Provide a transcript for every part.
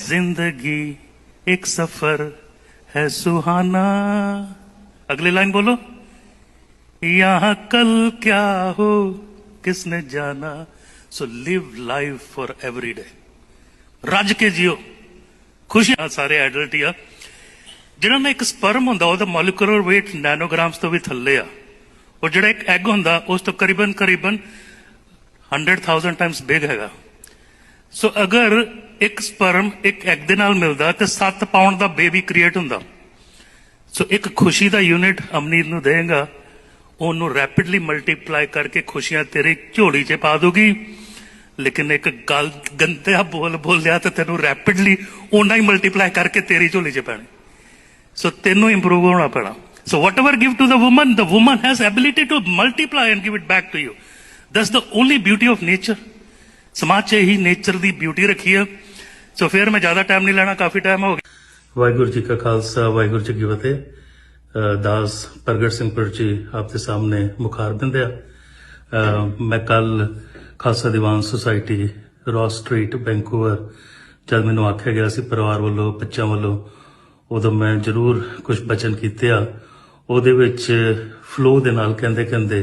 जिंदगी एक सफर है सुहाना अगली लाइन बोलो यहाँ कल क्या हो किसने जाना so live life for every day ਰੱਜ ਕੇ ਜਿਓ ਖੁਸ਼ੀਆਂ ਸਾਰੇ ਐਡਲਟ ਹੀ ਆ ਜਿਹਨਾਂ ਦਾ ਇੱਕ ਸਪਰਮ ਹੁੰਦਾ ਉਹਦਾ ਮੋਲੀਕੂਲਰ weight ਨੈਨੋਗ੍ਰਾਮਸ ਤੋਂ ਵੀ ਥੱਲੇ ਆ ਉਹ ਜਿਹੜਾ ਇੱਕ ਐਗ ਹੁੰਦਾ ਉਸ ਤੋਂ ਕਰੀਬਨ ਕਰੀਬਨ 100000 ਟਾਈਮਸ ਬਿਗ ਹੈਗਾ ਸੋ ਅਗਰ ਇੱਕ ਸਪਰਮ ਇੱਕ ਐਗ ਦੇ ਨਾਲ ਮਿਲਦਾ ਤੇ 7 ਪਾਉਂਡ ਦਾ ਬੇਬੀ ਕ੍ਰੀਏਟ ਹੁੰਦਾ। ਸੋ ਇੱਕ ਖੁਸ਼ੀ ਦਾ ਯੂਨਿਟ ਅਮਨੀਤ ਨੂੰ ਦੇਗਾ ਉਹਨੂੰ ਰੈਪਿਡਲੀ ਮਲਟੀਪਲਾਈ ਕਰਕੇ ਖੁਸ਼ੀਆਂ ਤੇਰੀ ਝੋਲੀ 'ਚ ਪਾ ਦੂਗੀ ਲੇਕਿਨ ਇੱਕ ਗੱਲ ਗੰਦਿਆ ਬੋਲ ਬੋਲਿਆ ਤੇ ਤੈਨੂੰ ਰੈਪਿਡਲੀ ਉਹਨਾਂ ਹੀ ਮਲਟੀਪਲਾਈ ਕਰਕੇ ਤੇਰੀ ਝੋਲੀ 'ਚ ਪੈਣੀ। ਸੋ ਤੈਨੂੰ ਇੰਪਰੂਵ ਹੋਣਾ ਪੈਣਾ। So whatever give to the woman the woman has ability to multiply and give it back to you that's the only beauty of nature ਸਮਾਜ 'ਚ ਹੀ ਨੇਚਰ ਦੀ ਬਿਊਟੀ ਰੱਖੀ ਹੈ ਸੋ ਫਿਰ ਮੈਂ ਜ਼ਿਆਦਾ ਟਾਈਮ ਨਹੀਂ ਲੈਣਾ ਕਾਫੀ ਟਾਈਮ ਹੋ ਗਿਆ ਵਾਹਿਗੁਰੂ ਜੀ ਕਾ ਖਾਲਸਾ ਵਾਹਿਗੁਰੂ ਜੀ ਕੀ ਫਤਿਹ ਦਾਸ ਪ੍ਰਗਟ ਸਿੰਘ ਪੁਰਜੀ ਆਪ ਦੇ ਸਾਹਮਣੇ ਮੁਖਾਰ ਬਿੰਦਿਆ ਮੈਂ ਕੱਲ Khalsa Diwan society Ross street Vancouver ਜਦ ਮੈਨੂੰ ਆਖਿਆ ਗਿਆ ਸੀ ਪਰਿਵਾਰ ਵੱਲੋਂ ਬੱਚਿਆਂ ਵੱਲੋਂ ਉਦੋਂ ਮੈਂ ਜ਼ਰੂਰ ਕੁਝ ਬਚਨ ਕੀਤੇ ਆ ਉਹਦੇ ਵਿੱਚ ਫਲੋ ਦੇ ਨਾਲ ਕਹਿੰਦੇ ਕਹਿੰਦੇ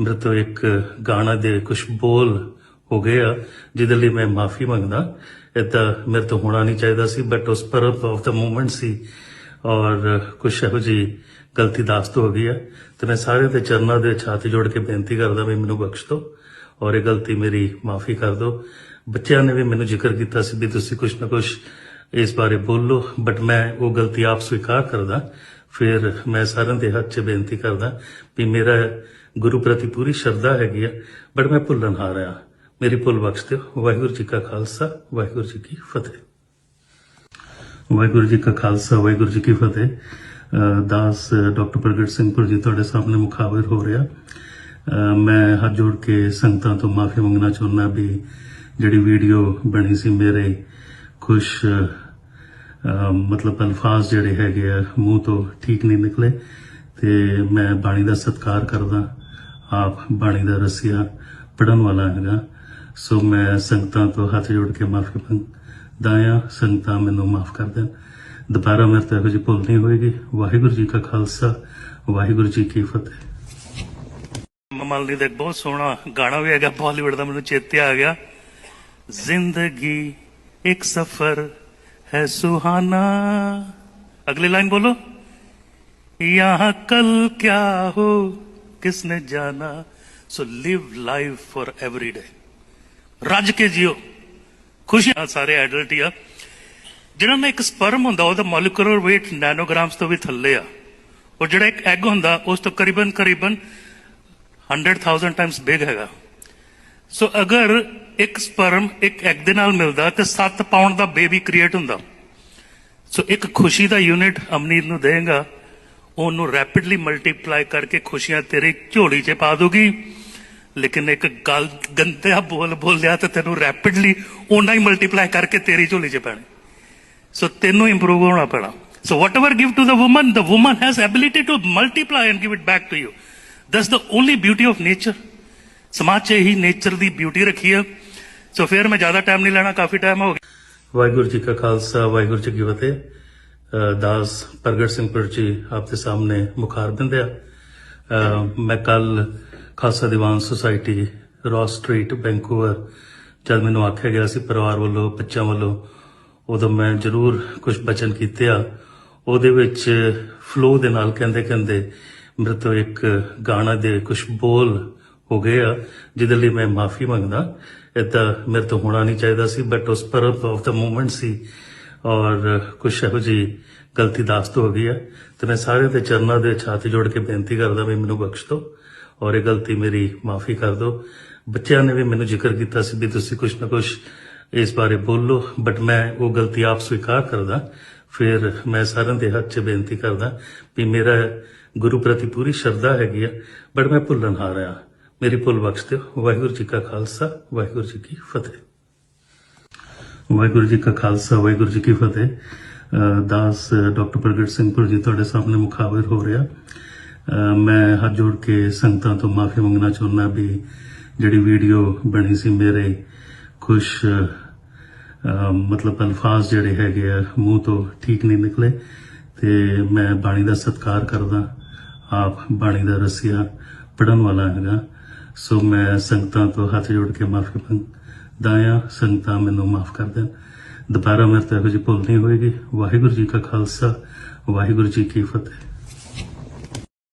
ਮੇਰੇ ਤੋਂ ਇੱਕ ਗਾਣਾ ਦੇ ਕੁਝ ਬੋਲ ਹੋ ਗਏ ਆ ਜਿਹਦੇ ਲਈ ਮੈਂ ਮਾਫੀ ਮੰਗਦਾ ਇਹ ਮੇਰੇ ਤੋਂ ਹੋਣਾ ਨਹੀਂ ਚਾਹੀਦਾ ਸੀ ਬਟ ਉਸ ਪਰ ਆਫ ਦਾ ਮੂਮੈਂਟ ਸੀ। ਔਰ ਕੁਛ ਇਹੋ ਜੀ ਗਲਤੀ ਦਾਸਤ ਹੋ ਗਈ ਹੈ ਤੇ ਮੈਂ ਸਾਰੇ ਦੇ ਚਰਨਾਂ ਦੇ ਛਾਤ ਜੋੜ ਕੇ ਬੇਨਤੀ ਕਰਦਾ ਵੀ ਮੈਨੂੰ ਬਖਸ਼ ਦਿਓ। ਔਰ ਇਹ ਗਲਤੀ ਮੇਰੀ ਮਾਫੀ ਕਰ ਦਿਓ। ਬੱਚਿਆਂ ਨੇ ਵੀ ਮੈਨੂੰ ਜ਼ਿਕਰ ਕੀਤਾ ਸੀ ਵੀ ਤੁਸੀਂ ਕੁਛ ਨਾ ਕੁਛ ਇਸ ਬਾਰੇ ਬੋਲੋ ਬਟ ਮੈਂ ਉਹ ਗਲਤੀ ਆਪ ਸਵੀਕਾਰ ਕਰਦਾ। ਫਿਰ ਮੈਂ ਸਾਰਿਆਂ ਦੇ ਹੱਥ 'ਚ ਬੇਨਤੀ ਕਰਦਾ ਵੀ ਮੇਰਾ ਗੁਰੂ ਪ੍ਰਤੀ ਪੂਰੀ ਸ਼ਰਧਾ ਹੈਗੀ ਆ ਬਟ ਮੈਂ ਭੁੱਲਣ ਹਾਰ ਮੇਰੀ ਭੁੱਲ ਬਖਸ਼ ਦਿਓ। ਵਾਹਿਗੁਰੂ ਜੀ ਕਾ ਖਾਲਸਾ, ਵਾਹਿਗੁਰੂ ਜੀ ਕੀ ਫਤਿਹ। ਵਾਹਿਗੁਰੂ ਜੀ ਕਾ ਖਾਲਸਾ, ਵਾਹਿਗੁਰੂ ਜੀ ਕੀ ਫਤਿਹ। ਦਾਸ ਡਾਕਟਰ ਪ੍ਰਗਟ ਸਿੰਘ ਪੁਰ ਜੀ ਤੁਹਾਡੇ ਸਾਹਮਣੇ ਮੁਖਾਬਰ ਹੋ ਰਿਹਾ। ਮੈਂ ਹੱਥ ਜੋੜ ਕੇ ਸੰਗਤਾਂ ਤੋਂ ਮਾਫੀ ਮੰਗਣਾ ਚਾਹੁੰਦਾ ਵੀ ਜਿਹੜੀ ਵੀਡੀਓ ਬਣੀ ਸੀ ਮੇਰੇ ਕੁਝ ਮਤਲਬ ਅਲਫਾਜ਼ ਜਿਹੜੇ ਹੈਗੇ ਆ, ਮੂੰਹ ਤੋਂ ਠੀਕ ਨਹੀਂ ਨਿਕਲੇ। ਤੇ ਮੈਂ ਬਾਣੀ ਦਾ ਸਤਿਕਾਰ ਕਰਦਾ, ਆਪ ਬਾਣੀ ਦਾ ਰਸੀਆ ਪੜਨ ਵਾਲਾ ਹੈਗਾ। ਸੋ ਮੈਂ ਸੰਗਤਾਂ ਤੋਂ ਹੱਥ ਜੋੜ ਕੇ ਮਾਫੀ ਮੰਗਦਾ ਹਾਂ ਸੰਗਤਾਂ ਮੈਨੂੰ ਮਾਫ ਕਰ ਦੇਣ ਦੁਬਾਰਾ ਮੇਰੇ ਤੋਂ ਇਹੋ ਜਿਹੀ ਭੁੱਲ ਨਹੀਂ ਹੋਏਗੀ ਵਾਹਿਗੁਰੂ ਜੀ ਕਾ ਖਾਲਸਾ ਵਾਹਿਗੁਰੂ ਜੀ ਕੀ ਫਤਿਹ ਮਮਾਲੀ ਦਾ ਇੱਕ ਬਹੁਤ ਸੋਹਣਾ ਗਾਣਾ ਵੀ ਹੈਗਾ ਬਾਲੀਵੁੱਡ ਦਾ ਮੈਨੂੰ ਚੇਤੇ ਆ ਗਿਆ ਜ਼ਿੰਦਗੀ ਇੱਕ ਸਫਰ ਹੈ ਸੁਹਾਨਾ ਅਗਲੀ ਲਾਈਨ ਬੋਲੋ यहाँ कल क्या हो किसने जाना so live life for every day ਰੱਜ ਕੇ ਜਿਓ। ਖੁਸ਼ੀਆਂ ਸਾਰੇ ਐਡਲਟ ਆ। ਜਿਹੜਾ ਦਾ ਇੱਕ ਸਪਰਮ ਹੁੰਦਾ, ਉਹਦਾ ਮੋਲੀਕੂਲਰ weight ਨੈਨੋਗ੍ਰਾਮਸ ਤੋਂ ਵੀ ਥੱਲੇ ਆ। ਉਹ ਜਿਹੜਾ ਇੱਕ ਐਗ ਹੁੰਦਾ, ਉਸ ਤੋਂ ਕਰੀਬਨ ਕਰੀਬਨ 100000 ਟਾਈਮਸ ਬਿਗ ਹੈਗਾ। ਸੋ ਅਗਰ ਇੱਕ ਸਪਰਮ ਇੱਕ ਐਗ ਦੇ ਨਾਲ ਮਿਲਦਾ, ਤੇ 7 ਪਾਉਂਡ ਦਾ ਬੇਬੀ ਕ੍ਰੀਏਟ ਹੁੰਦਾ। ਸੋ ਇੱਕ ਖੁਸ਼ੀ ਦਾ ਯੂਨਿਟ ਅਮਨੀਤ ਨੂੰ ਦੇਗਾ ਉਹਨੂੰ ਰੈਪਿਡਲੀ ਮਲਟੀਪਲਾਈ ਕਰਕੇ ਖੁਸ਼ੀਆਂ ਤੇਰੀ ਝੋਲੀ 'ਚ ਪਾ ਦੂਗੀ ਲੇਕਿਨ ਇੱਕ ਗੱਲ ਗੰਦਿਆ ਬੋਲ ਬੋਲਿਆ ਤੇ ਤੈਨੂੰ ਰੈਪਿਡਲੀ ਉਹਨਾਂ ਹੀ ਮਲਟੀਪਲਾਈ ਕਰਕੇ ਤੇਰੀ ਝੋਲੀ 'ਚ ਪੈਣੀ। ਸੋ ਤੈਨੂੰ ਇੰਪਰੂਵ ਹੋਣਾ ਪੈਣਾ। So whatever give to the woman the woman has ability to multiply and give it back to you that's the only beauty of ਸਮਾਜ 'ਚ ਹੀ ਨੇਚਰ ਦੀ ਬਿਊਟੀ ਰੱਖੀ ਹੈ ਸੋ ਫਿਰ ਮੈਂ ਜ਼ਿਆਦਾ ਟਾਈਮ ਨਹੀਂ ਲੈਣਾ ਕਾਫੀ ਟਾਈਮ ਹੋ ਗਿਆ ਵਾਹਿਗੁਰੂ ਜੀ ਕਾ ਖਾਲਸਾ ਵਾਹਿਗੁਰੂ ਜੀ ਕੀ ਫਤਿਹ ਦਾਸ ਪ੍ਰਗਟ ਸਿੰਘ ਪੁਰ ਜੀ ਆਪ ਸਾਹਮਣੇ ਮੁਖਾਰ ਬਿੰਦਿਆ ਅ, ਮੈਂ ਕੱਲ Khalsa Diwan society Ross street Vancouver ਜਦ ਮੈਨੂੰ ਆਖਿਆ ਗਿਆ ਸੀ ਪਰਿਵਾਰ ਵੱਲੋਂ, ਬੱਚਿਆਂ ਵੱਲੋਂ, ਉਦੋਂ ਮੈਂ ਜ਼ਰੂਰ ਕੁਝ ਬਚਨ ਕੀਤੇ ਆ। ਉਹਦੇ ਵਿੱਚ ਫਲੋ ਦੇ ਨਾਲ ਕਹਿੰਦੇ ਕਹਿੰਦੇ ਮੇਰੇ ਤੋਂ ਇੱਕ ਗਾਣਾ ਦੇ ਕੁਝ ਬੋਲ ਹੋ ਗਏ ਆ, ਜਿਹਦੇ ਲਈ ਮੈਂ ਮਾਫੀ ਮੰਗਦਾ। ਇਹ ਮੇਰੇ ਤੋਂ ਹੋਣਾ ਨਹੀਂ ਚਾਹੀਦਾ ਸੀ ਬਟ ਉਸ ਪਰ ਆਫ ਦਾ ਮੂਮੈਂਟ ਸੀ। ਔਰ ਕੁਛ ਇਹੋ ਜੀ ਗਲਤੀ ਦਾਸਤ ਹੋ ਗਈ ਹੈ ਤੇ ਮੈਂ ਸਾਰੇ ਦੇ ਚਰਨਾਂ ਦੇ ਛਾਤ ਜੋੜ ਕੇ ਬੇਨਤੀ ਕਰਦਾ ਵੀ ਮੈਨੂੰ ਬਖਸ਼ ਦਿਓ। ਔਰ ਇਹ ਗਲਤੀ ਮੇਰੀ, ਮਾਫੀ ਕਰ ਦਿਓ। ਬੱਚਿਆਂ ਨੇ ਵੀ ਮੈਨੂੰ ਜ਼ਿਕਰ ਕੀਤਾ ਸੀ ਵੀ ਤੁਸੀਂ ਕੁਛ ਨਾ ਕੁਛ ਇਸ ਬਾਰੇ ਬੋਲੋ ਬਟ ਮੈਂ ਉਹ ਗਲਤੀ ਆਪ ਸਵੀਕਾਰ ਕਰਦਾ। ਫਿਰ ਮੈਂ ਸਾਰਿਆਂ ਦੇ ਹੱਥ 'ਚ ਬੇਨਤੀ ਕਰਦਾ ਵੀ ਮੇਰਾ ਗੁਰੂ ਪ੍ਰਤੀ ਪੂਰੀ ਸ਼ਰਧਾ ਹੈਗੀ ਆ ਬਟ ਮੈਂ ਭੁੱਲਣ ਹਾਰ ਰਿਹਾ ਮੇਰੀ ਭੁੱਲ ਬਖਸ਼ ਦਿਓ। ਵਾਹਿਗੁਰੂ ਜੀ ਕਾ ਖਾਲਸਾ, ਵਾਹਿਗੁਰੂ ਜੀ ਕੀ ਫਤਿਹ। ਵਾਹਿਗੁਰੂ ਜੀ ਕਾ ਖਾਲਸਾ, ਵਾਹਿਗੁਰੂ ਜੀ ਕੀ ਫਤਿਹ। ਦਾਸ ਡਾਕਟਰ ਪ੍ਰਗਟ ਸਿੰਘ ਪੁਰ ਜੀ ਤੁਹਾਡੇ ਸਾਹਮਣੇ ਮੁਖਾਬਰ ਹੋ ਰਿਹਾ। ਮੈਂ ਹੱਥ ਜੋੜ ਕੇ ਸੰਗਤਾਂ ਤੋਂ ਮਾਫੀ ਮੰਗਣਾ ਚਾਹੁੰਦਾ ਵੀ ਜਿਹੜੀ ਵੀਡੀਓ ਬਣੀ ਸੀ ਮੇਰੇ ਕੁਝ ਮਤਲਬ ਅਲਫਾਜ਼ ਜਿਹੜੇ ਹੈਗੇ ਆ, ਮੂੰਹ ਤੋਂ ਠੀਕ ਨਹੀਂ ਨਿਕਲੇ। ਤੇ ਮੈਂ ਬਾਣੀ ਦਾ ਸਤਿਕਾਰ ਕਰਦਾ, ਆਪ ਬਾਣੀ ਦਾ ਰਸੀਆ ਪੜਨ ਵਾਲਾ ਹੈਗਾ। ਸੋ ਮੈਂ ਸੰਗਤਾਂ ਤੋਂ ਹੱਥ ਜੋੜ ਕੇ ਮਾਫੀ ਮੰਗਦਾ ਹਾਂ ਸੰਗਤਾਂ ਮੈਨੂੰ ਮਾਫ ਕਰ ਦੇਣ। ਦੁਬਾਰਾ ਮੇਰੇ ਤੋਂ ਇਹੋ ਜਿਹੀ ਭੁੱਲ ਨਹੀਂ ਹੋਏਗੀ। ਵਾਹਿਗੁਰੂ ਜੀ ਕਾ ਖਾਲਸਾ, ਵਾਹਿਗੁਰੂ ਜੀ ਕੀ ਫਤਿਹ।